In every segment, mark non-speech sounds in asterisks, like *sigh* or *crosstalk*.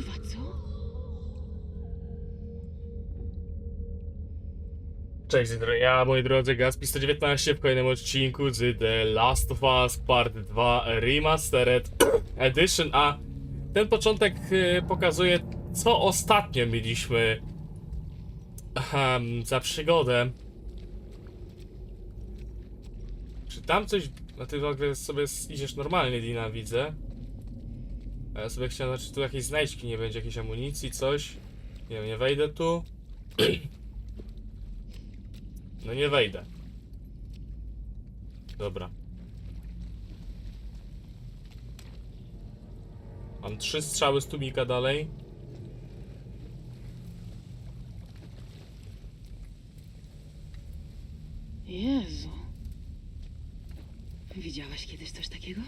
Kurwa, co? Cześć, ja moi drodzy, Gaspi 119 w kolejnym odcinku z The Last of Us Part 2 Remastered Edition, a ten początek y, pokazuje, co ostatnio mieliśmy um, za przygodę. Czy tam coś... No ty w ogóle sobie idziesz normalnie, Dina, widzę. A ja sobie chciałem, znaczy tu jakieś znajdźki nie będzie, jakiejś amunicji, coś. Nie wiem, nie wejdę tu. *clears throat* No nie wejdę. Dobra. Mam trzy strzały z tubika dalej. Jezu. Widziałaś kiedyś coś takiego?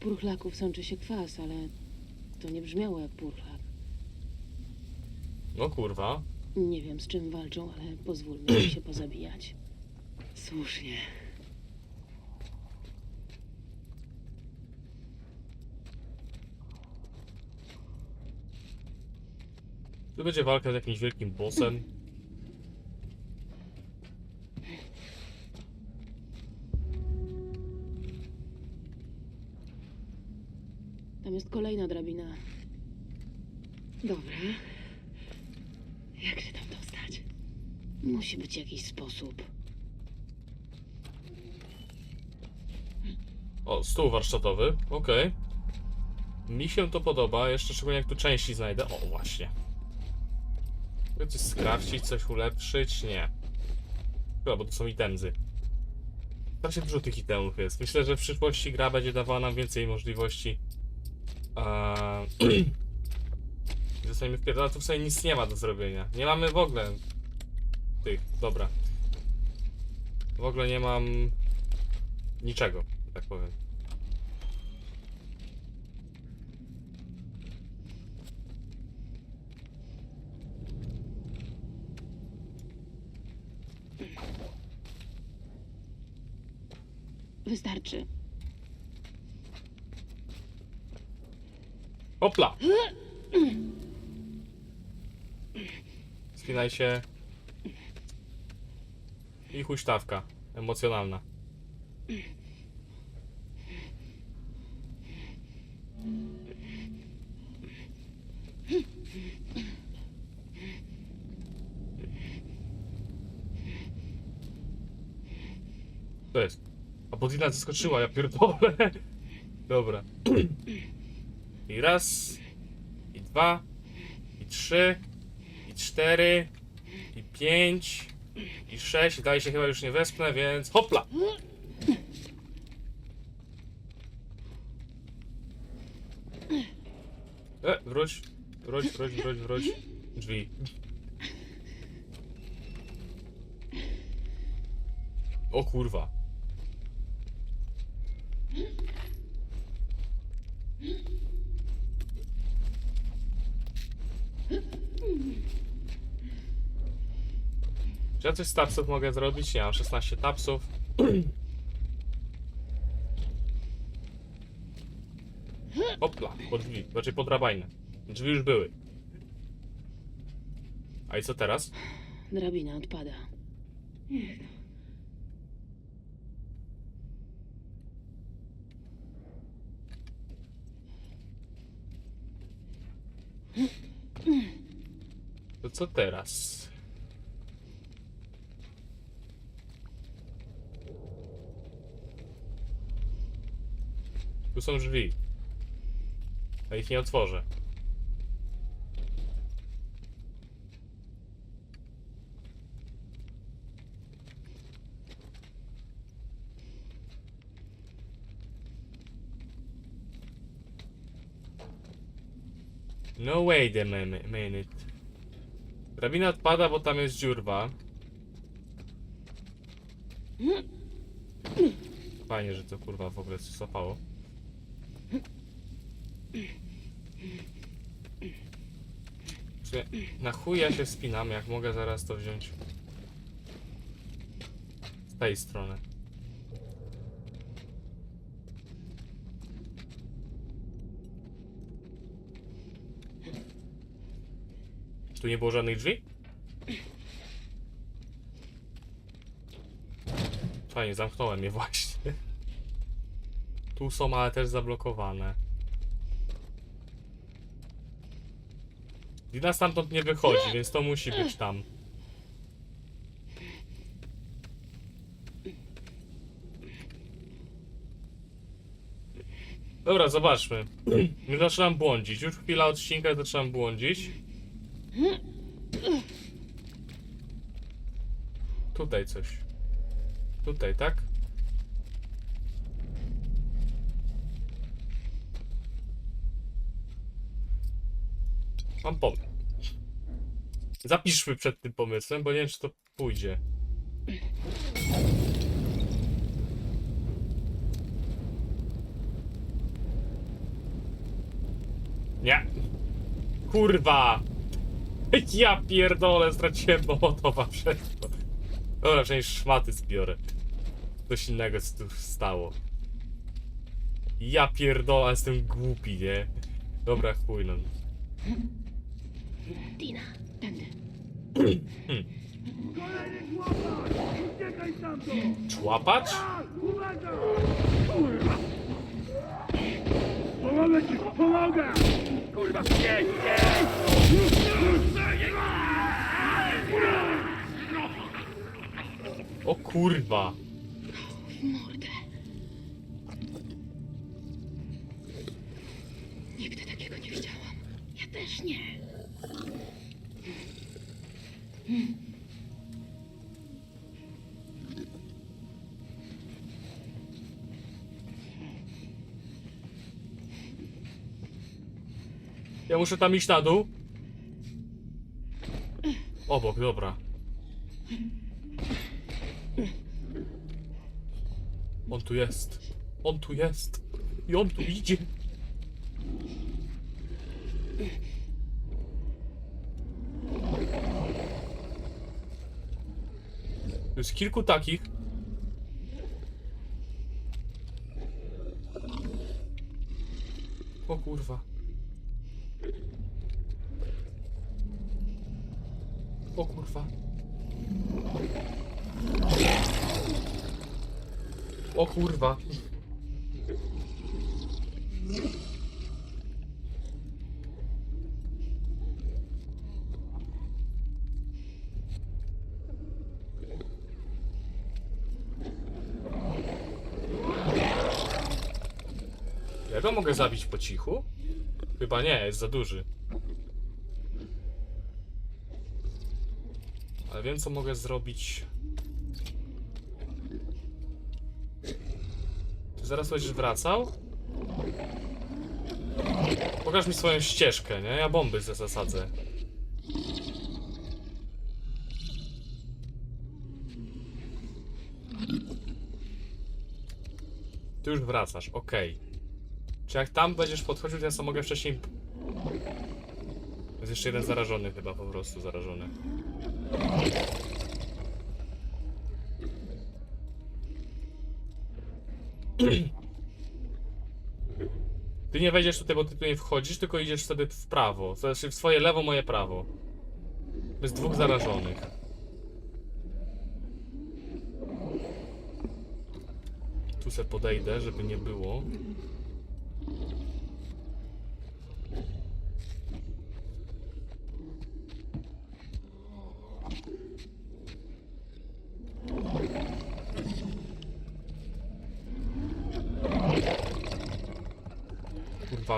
Purchlaków sączy się kwas, ale to nie brzmiało jak purchlak. No kurwa. Nie wiem z czym walczą, ale pozwólmy im się pozabijać. Słusznie. Tu będzie walka z jakimś wielkim bossem. Jest kolejna drabina. Dobra. Jak się tam dostać? Musi być jakiś sposób. O, stół warsztatowy. Okej. Mi się to podoba, jeszcze szczególnie jak tu części znajdę. O, właśnie. Mogę coś skrafcić, coś ulepszyć? Nie. Chyba, bo to są itemzy. Strasznie dużo tych itemów jest. Myślę, że w przyszłości gra będzie dawała nam więcej możliwości. Eee... *clears throat* Zostaniemy w pierdolę, tu w sobie nic nie ma do zrobienia. Nie mamy w ogóle tych, dobra. W ogóle nie mam niczego, tak powiem. Wystarczy. Hopla! Spinaj się. I huśtawka. Emocjonalna. To jest. A Bodina zaskoczyła, ja pierdolę. Dobra. I raz, i dwa, i trzy, i cztery, i pięć, i sześć. Dalej się chyba już nie wespnę, więc hopla! E, wróć, wróć, wróć, wróć, wróć. Drzwi. O kurwa. Czy ja coś z tapsów mogę zrobić? Nie, mam 16 tapsów. Hopla, pod drzwi, raczej pod drabinę. Drzwi już były. A i co teraz? Drabina odpada. To co teraz? Tu są drzwi. A ich nie otworzę. No wait a min- minute. Drabina odpada, bo tam jest dziurwa. Fajnie, że to kurwa w ogóle. W sumie, Na chuj ja się spinam, jak mogę zaraz to wziąć z tej strony. Tu nie było żadnych drzwi? Fajnie, zamknąłem je właśnie. Tu są, ale też zablokowane. Dina stamtąd nie wychodzi, więc to musi być tam. Dobra, zobaczmy. *clears throat* Już zaczynam błądzić. Już chwila odcinka zaczynam błądzić. Tutaj coś. Tutaj, tak? Mam pomysł. Zapiszmy przed tym pomysłem, bo nie wiem, czy to pójdzie. Nie. Kurwa! Ja pierdolę, straciłem mołotowa przez to. Dobra, przecież szmaty zbiorę. Coś innego co tu stało. Ja pierdolę, jestem głupi, nie? Dobra, chuj no. Dina, tędy. Uciekaj stamtąd! Człapacz? Uwaga! Pomogę ci! Pomogę! Kurwa, nie, nie! O kurwa. W mordę. Nigdy takiego nie widziałam. Ja też nie. Ja muszę tam iść na dół. Obok, dobra. On tu jest. On tu jest. I on tu idzie. Jest kilku takich. O kurwa. O kurwa. O kurwa. Ja go mogę zabić po cichu? Chyba nie, jest za duży. Ale wiem, co mogę zrobić. Zaraz będziesz wracał? Pokaż mi swoją ścieżkę, nie? Ja bomby zasadzę. Ty już wracasz, okej. Czy jak tam będziesz podchodził, to ja sobie mogę wcześniej... Jest jeszcze jeden zarażony chyba, po prostu zarażony. Ty nie wejdziesz tutaj, bo ty tu nie wchodzisz, tylko idziesz wtedy w prawo. Znaczy w swoje lewo, moje prawo. Jest dwóch zarażonych. Tu se podejdę, żeby nie było.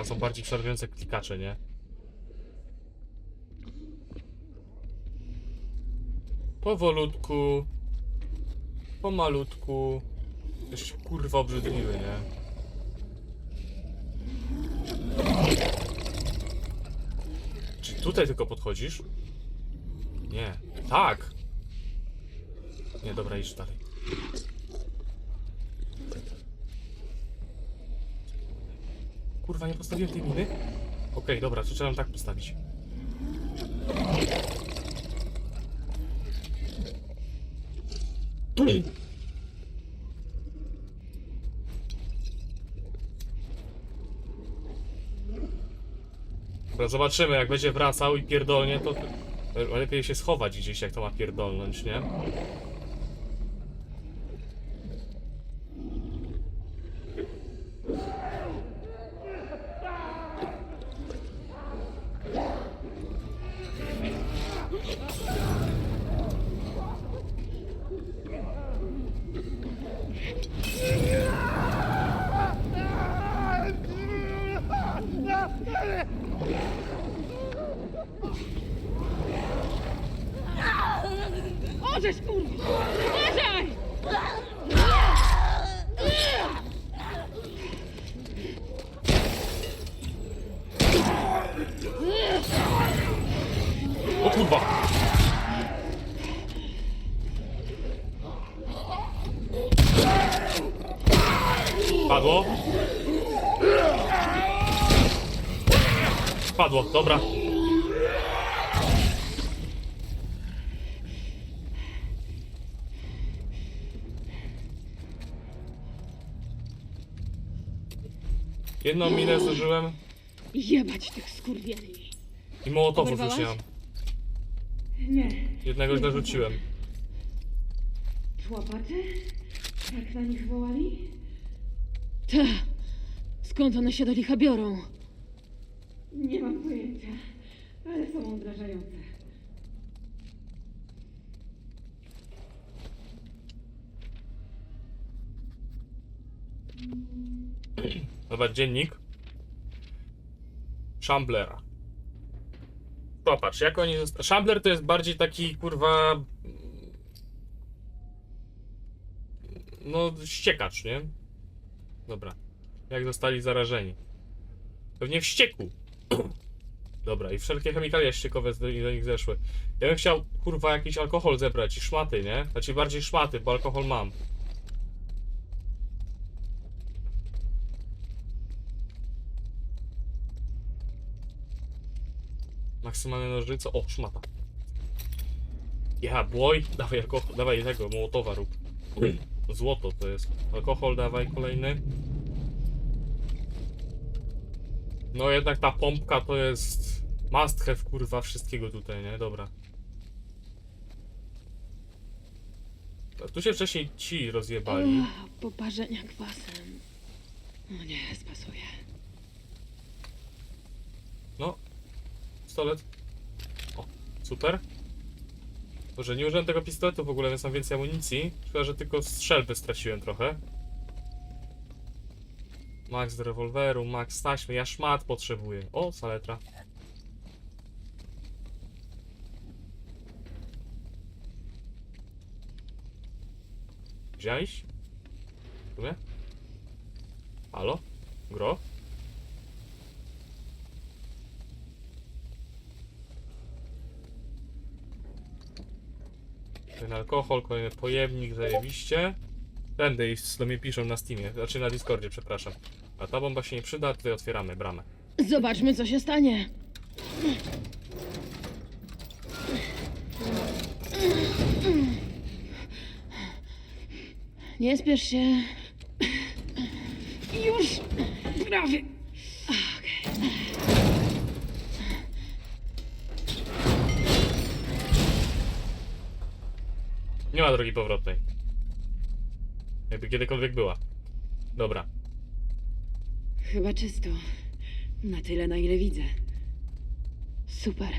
Są bardziej przerwiące klikacze, nie? Powolutku. Pomalutku. Jesteś kurwa obrzydliwy, nie? Czy tutaj tylko podchodzisz? Nie. Tak! Nie, dobra, idź dalej. Kurwa, nie postawiłem tej miny? Okej, dobra, to trzeba ją tak postawić. Dobra, zobaczymy, jak będzie wracał i pierdolnie, to... Le- Lepiej się schować gdzieś, jak to ma pierdolnąć, nie? Dobra. Jedną minę zużyłem Jebać tych skurwieli. i mołotowów już nie mam. Nie. Jednego źle rzuciłem. Szłapacze? Jak na nich wołali? Ta. Skąd one się do licha biorą? Nie mam pojęcia, ale są odrażające. Zobacz, dziennik. Shambler. Popatrz, jak oni Shambler to jest bardziej taki, kurwa... No, ściekacz, nie? Dobra. Jak zostali zarażeni? Pewnie wściekł. Dobra, i wszelkie chemikalia ściekowe do nich zeszły. Ja bym chciał, kurwa, jakiś alkohol zebrać i szmaty, nie? Znaczy bardziej szmaty, bo alkohol mam. Maksymalne nożyce. O, szmata. Ja, błoj. Dawaj alkohol, dawaj tego, mołotowa rób. Złoto to jest. Alkohol dawaj kolejny. No jednak ta pompka to jest must have kurwa wszystkiego tutaj, nie? Dobra. A Tu się wcześniej ci rozjebali. Poparzenia kwasem. O nie, spasuje. No. Pistolet. O, super. Dobrze, nie użyłem tego pistoletu w ogóle, więc mam więcej amunicji. Szkoda, że tylko strzelby straciłem trochę. Max z rewolweru, max taśmy. Ja szmat potrzebuję. O, saletra. Wziąłeś? Tu mnie? Halo? Gro? Ten alkohol, kolejny pojemnik, zajebiście. Tędy iść, do mnie piszą na Steamie, znaczy na Discordzie, przepraszam. A ta bomba się nie przyda, tutaj otwieramy bramę. Zobaczmy, co się stanie. Nie spiesz się. Już prawie. Okej. Nie ma drogi powrotnej. Jakby kiedykolwiek była. Dobra. Chyba czysto. Na tyle, na ile widzę. Super.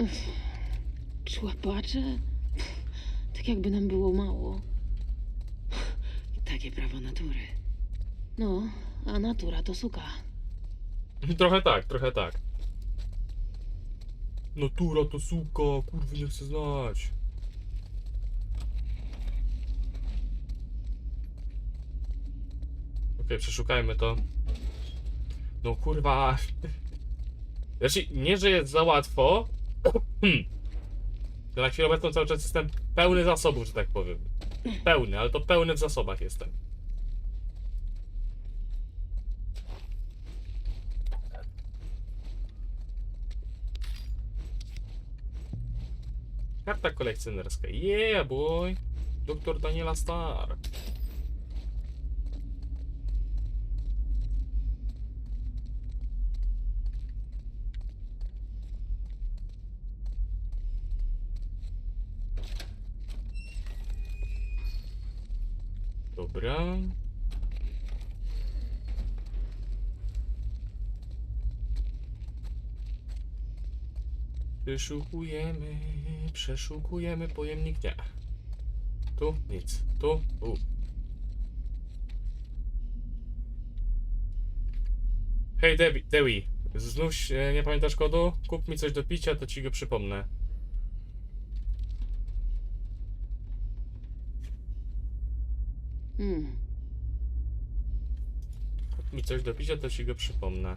Uff. Człapacze? Tak jakby nam było mało. Takie prawo natury. No, a natura to suka. *laughs* Trochę tak, trochę tak. Natura to suka, kurwy nie chcę znać. Okej, przeszukajmy to. No kurwa. Znaczy, nie, że jest za łatwo. To *clears throat* na chwilę obecną cały czas jestem pełny zasobów, że tak powiem. Pełny, ale to pełny w zasobach jestem. Karta kolekcjonerska. Yeah, boy. Doktor Daniela Star. Dobra. Przeszukujemy, przeszukujemy pojemnik, nie. Tu nic, tu, u. Hej Debbie, Dewi, znów nie pamiętasz kodu? Kup mi coś do picia, to ci go przypomnę. Kup mi coś do picia, to ci go przypomnę.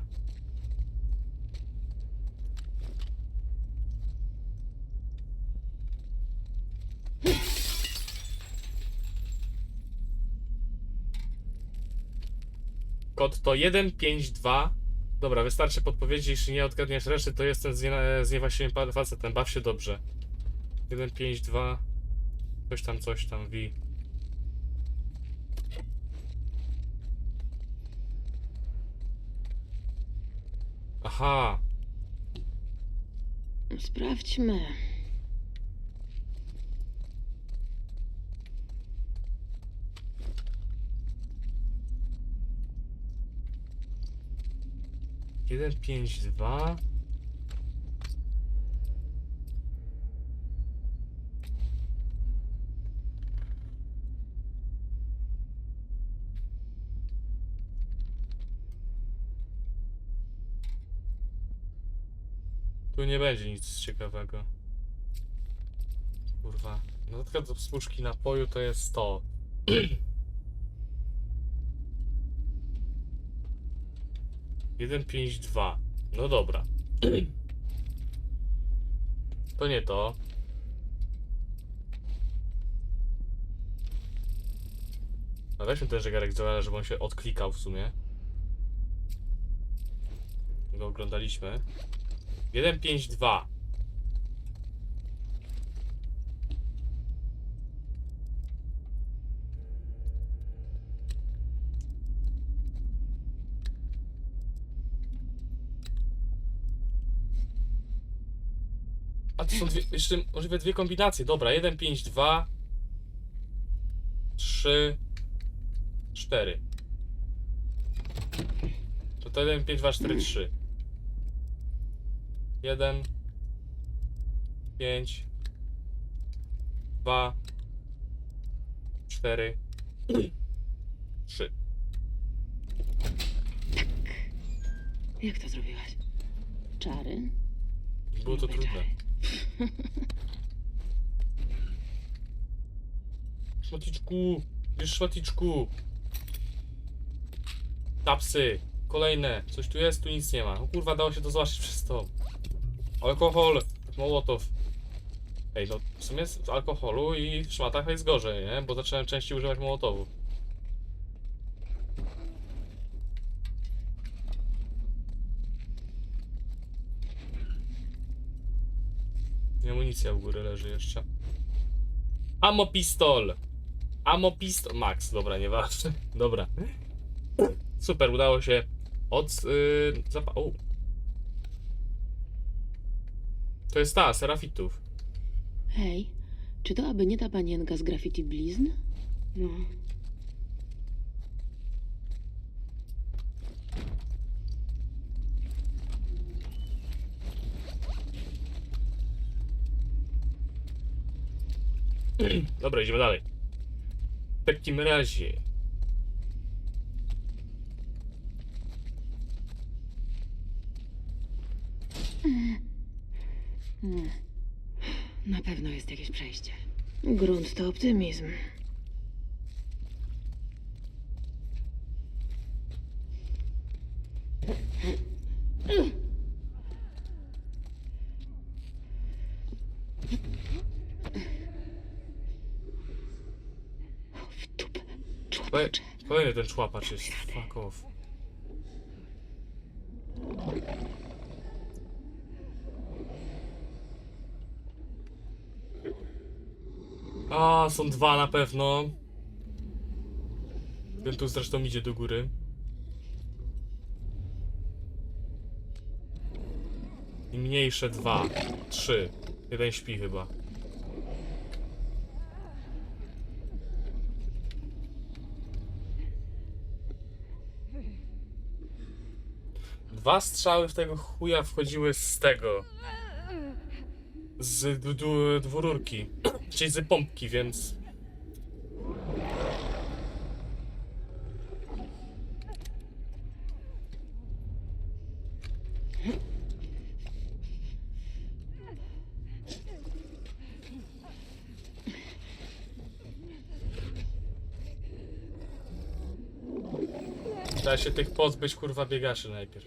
Kod to 152. Dobra, wystarczy podpowiedzi, jeśli nie odgadniesz reszty, to jestem z, nie, z niewłaściwym facetem. Baw się dobrze. 152. Coś tam, coś tam, wi. Aha, Sprawdźmy. jeden pięć dwa. Tu nie będzie nic ciekawego. Kurwa. Notatka do spłuczki napoju to jest to. *clears throat* Jeden pięć dwa. No dobra. To nie to. No weźmy ten zegarek Joela, żeby on się odklikał w sumie. Go oglądaliśmy. 152. A to są dwie, jeszcze możliwe dwie kombinacje. Dobra, 1, 5, 2, 3, 4. To to 1, 5, 2, 4, 3. 1, 5, 2, 4, 3. Jak to zrobiłaś? Czary? Było to trudne. czary. *laughs* Szmaticzku, wiesz szmaticzku. Tapsy, kolejne. Coś tu jest, tu nic nie ma. Kurwa, dało się to zobaczyć przez to. Alkohol, mołotow. Ej, no w sumie z alkoholu i w szmatach jest gorzej, nie? Bo zacząłem częściej używać mołotowu. I Amunicja u góry leży jeszcze. Amo pistol! Amo pistol. Max, dobra, nieważne. *laughs* Dobra. Super, udało się od. Yy, o. To jest ta, Serafitów. Hej, czy to aby nie ta panienka z graffiti blizn? No. *clears throat* Dobra, idziemy dalej. W takim razie. Hmm. Na pewno jest jakieś przejście. Grunt to optymizm. W dupę. Kolejny ten człapacz jest. Fuck off. A, są dwa na pewno. Ten tu zresztą idzie do góry. I mniejsze dwa. Trzy. Jeden śpi chyba. Dwa strzały w tego chuja wchodziły z tego. Z d- dwururki. *clears throat* Czyli z pompki, więc. Trzeba się tych pozbyć kurwa biegaczy najpierw.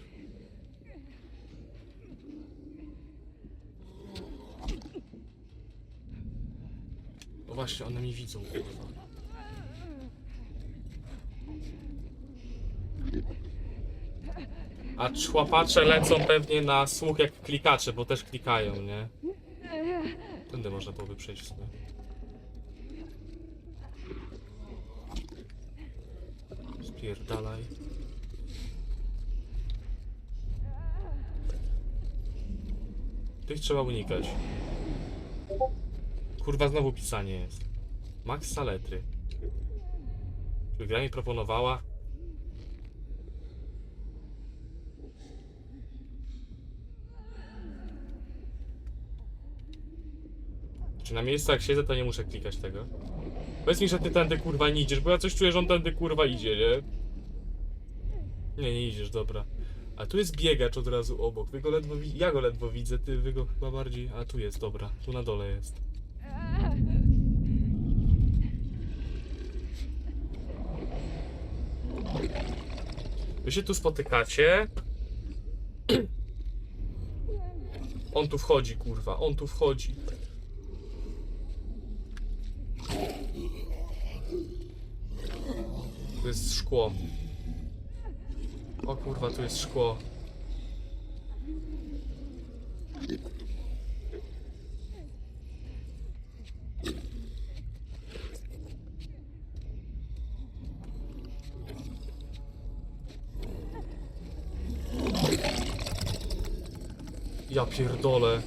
No właśnie, one mi widzą kurwa. A człapacze lecą pewnie na słuch jak klikacze, bo też klikają, nie? Tędy można byłoby przejść w sumie. Spierdalaj. Tych trzeba unikać. Kurwa, znowu pisanie jest. Max Saletry. Czy gra mi proponowała? Czy na miejscu jak siedzę, to nie muszę klikać tego? Powiedz mi, że ty tędy kurwa nie idziesz, bo ja coś czuję, że on tędy kurwa idzie, nie? Nie, nie idziesz, dobra. A tu jest biegacz od razu obok. Wy go ledwo Ja go ledwo widzę, ty wy go chyba bardziej. A tu jest, dobra. Tu na dole jest. Wy się tu spotykacie. On tu wchodzi, kurwa. On tu wchodzi. Tu jest szkło. O kurwa, tu jest szkło. Ja pierdolę.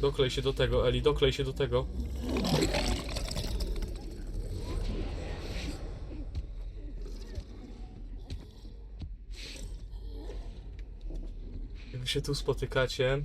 Doklej się do tego, Eli, doklej się do tego. Jak wy się tu spotykacie.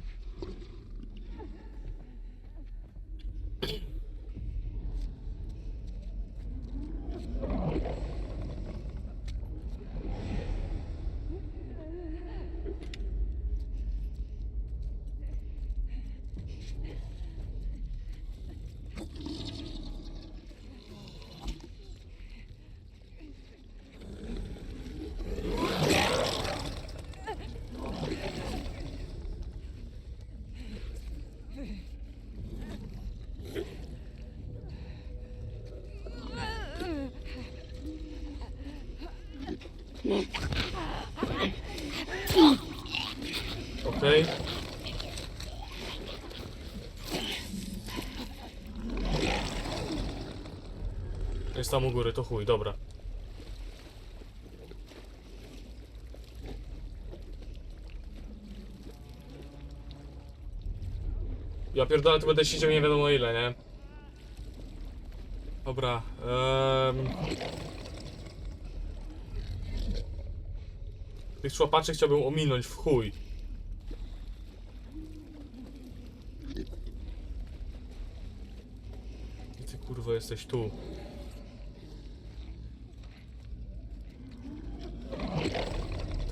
Tam u góry, to chuj, dobra. Ja pierdolę, tu będę siedział nie wiadomo ile, nie? Dobra, um... Tych człapaczy chciałbym ominąć w chuj. Ty kurwa jesteś tu.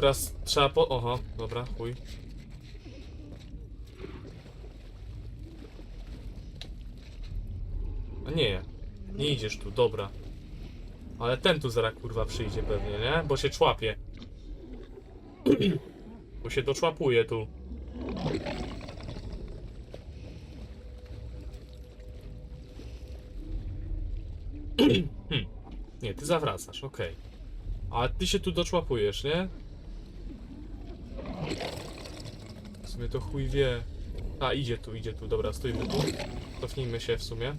Teraz trzeba po... Oho, dobra, chuj. A nie, nie idziesz tu, dobra. Ale ten tu zaraz kurwa przyjdzie pewnie, nie? Bo się człapie. Bo się doczłapuje tu. Hmm. Nie, ty zawracasz, okej. A ty się tu doczłapujesz, nie? sumie, to chuj wie. A, idzie tu, idzie tu, dobra, stoimy tu. Cofnijmy się w sumie.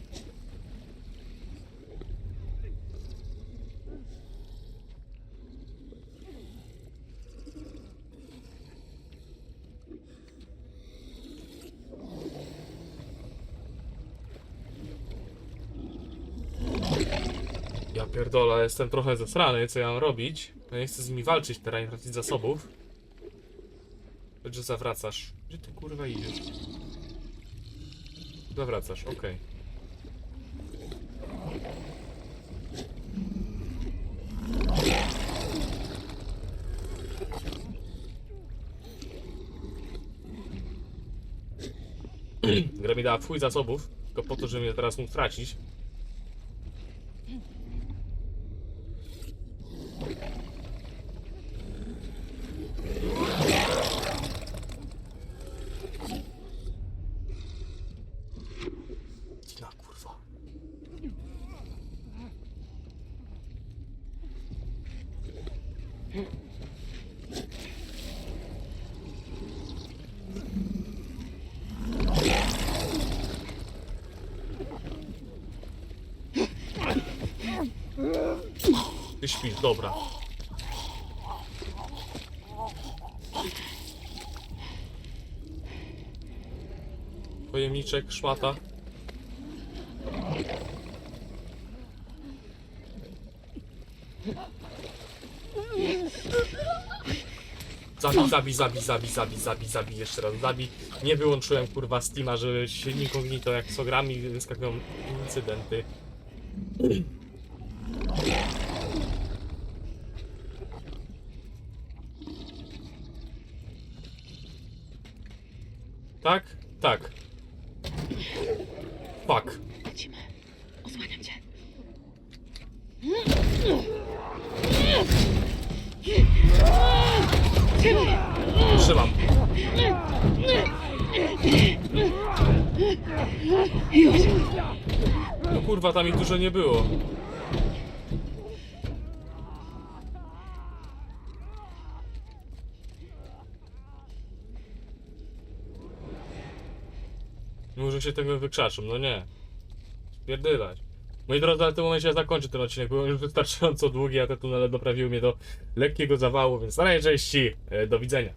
Ja pierdolę, jestem trochę zesrany, co ja mam robić? Ja nie chcę z nimi walczyć, teraz nie tracić zasobów. Chodź, że zawracasz. Gdzie ty kurwa idziesz? Zawracasz, okej. Gra mi dała twój zasobów, tylko po to, żeby mnie teraz mógł tracić. Tina, kurwa. Ty śpisz, dobra. Pojemniczek, szmata. Zabij, zabij, zabij, zabij, zabij, zabij, zabij, jeszcze raz zabij. Nie wyłączyłem kurwa Steama, że się incognito jak co gram i wyskakują incydenty. Tak? Tak. Fuck. Lecimy. Osłaniam cię. Trzymam. Już! No kurwa, tam ich dużo nie było. Się tego wykrzaczą, no nie. Spierdylać. Moi drodzy, ale w tym momencie ja zakończę ten odcinek, był już wystarczająco długi, a te tunele doprawiły mnie do lekkiego zawału, więc na razie e, do widzenia.